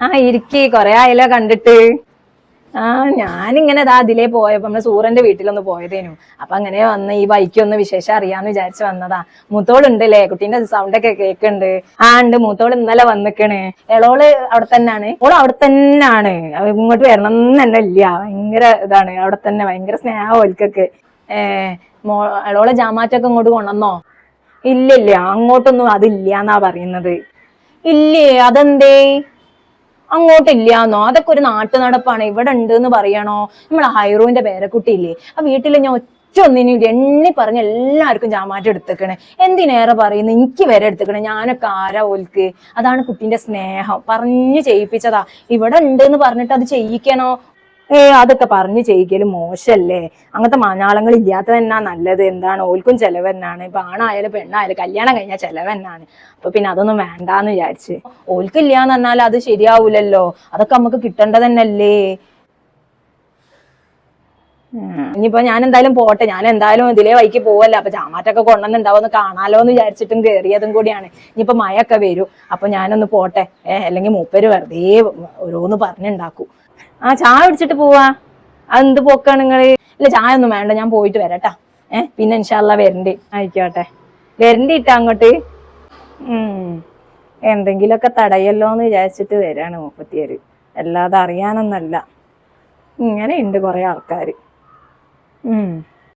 ആ ഇരിക്കി. കൊറേ ആയല്ലോ കണ്ടിട്ട്. ആ ഞാനിങ്ങനെ ദാ അതിലേ പോയപ്പോ നമ്മൾ സൂറന്റെ വീട്ടിലൊന്ന് പോയതേനു. അപ്പൊ അങ്ങനെ വന്ന് ഈ ബൈക്ക് ഒന്ന് വിശേഷം അറിയാന്ന് വിചാരിച്ചു വന്നതാ. മൂത്തോളുണ്ടല്ലേ? കുട്ടീന്റെ സൗണ്ട് ഒക്കെ കേക്കുണ്ട്. ആ ഉണ്ട്. മൂത്തോൾ ഇന്നലെ വന്നിക്കണ്. എളോൾ അവിടെ തന്നെയാണ് ഓൾ അവിടെ തന്നെയാണ് ഇങ്ങോട്ട് വരണം തന്നെ ഇല്ല. ഭയങ്കര ഇതാണ്. അവിടെ തന്നെ ഭയങ്കര സ്നേഹം ഓൽക്കൊക്കെ. ഏ മോ എളോളെ ജാമാറ്റൊക്കെ ഇങ്ങോട്ട് കൊണ്ടുവന്നോ ഇല്ല ഇല്ല അങ്ങോട്ടൊന്നും അതില്ല എന്നാ പറയുന്നത്. ഇല്ലേ? അതെന്തേ? അങ്ങോട്ടില്ലാന്നോ? അതൊക്കെ ഒരു നാട്ടു നടപ്പാണ് ഇവിടെ ഉണ്ട് എന്ന് പറയണോ? നമ്മളെ ഹൈറോവിന്റെ പേരക്കുട്ടി ഇല്ലേ ആ വീട്ടിൽ ഞാൻ ഒറ്റ ഒന്നിനും എണ്ണി പറഞ്ഞ് എല്ലാവർക്കും ജാമാറ്റം എടുത്തേക്കണേ. എന്തിനേറെ പറയുന്നു? എനിക്ക് വരെ എടുത്തേക്കണേ. ഞാനൊക്കെ ആരാ ഓൽക്ക്? അതാണ് കുട്ടീന്റെ സ്നേഹം. പറഞ്ഞു ചെയ്യിപ്പിച്ചതാ. ഇവിടെ ഉണ്ട് എന്ന് പറഞ്ഞിട്ട് അത് ചെയ്യിക്കണോ? ഏ അതൊക്കെ പറഞ്ഞു ചെയ്യിക്കലും മോശല്ലേ? അങ്ങനത്തെ മാഞ്ഞാളങ്ങൾ ഇല്ലാത്ത തന്നെ നല്ലത്. എന്താണ്? ഓൽക്കും ചെലവ് തന്നെയാണ് ഇപ്പൊ ആണായാലും പെണ്ണായാലും കല്യാണം കഴിഞ്ഞാൽ ചെലവ് തന്നെയാണ് അപ്പൊ പിന്നെ അതൊന്നും വേണ്ടാന്ന് വിചാരിച്ച്. ഓൽക്കില്ലാന്ന് പറഞ്ഞാൽ അത് ശരിയാവൂലല്ലോ. അതൊക്കെ നമുക്ക് കിട്ടേണ്ടത് തന്നെയല്ലേ. ഇനിയിപ്പോ ഞാൻ എന്തായാലും പോട്ടെ. ഞാൻ എന്തായാലും ഇതിലേ വൈക്ക് പോവല്ല. അപ്പൊ ജാമാറ്റൊക്കെ കൊണ്ടുവന്നുണ്ടാവുമെന്ന് കാണാലോ എന്ന് വിചാരിച്ചിട്ടും കയറിയതും കൂടിയാണ്. ഇനിയിപ്പോ മഴയൊക്കെ വരും. അപ്പൊ ഞാനൊന്ന് പോട്ടെ. ഏഹ് അല്ലെങ്കിൽ മൂപ്പര് വെറുതെ ഓരോന്ന് പറഞ്ഞുണ്ടാക്കും. ആ ചായ കുടിച്ചിട്ട് പോവാ. അതെന്ത് പോക്കാണ് നിങ്ങൾ? ഇല്ല ചായ ഒന്നും വേണ്ട ഞാൻ പോയിട്ട് വരട്ടാ. ഏഹ് പിന്നെ ഇൻഷാല്ല വരണ്ടി. ആയിക്കോട്ടെ. വരണ്ട് ഇട്ടാ അങ്ങോട്ട്. ഉം. എന്തെങ്കിലുമൊക്കെ തടയല്ലോ എന്ന് വിചാരിച്ചിട്ട് വരാണ് മുപ്പത്തിയേര്. അല്ലാതെ അറിയാനൊന്നല്ല. ഇങ്ങനെ ഉണ്ട് കുറെ ആൾക്കാര്. ഉം.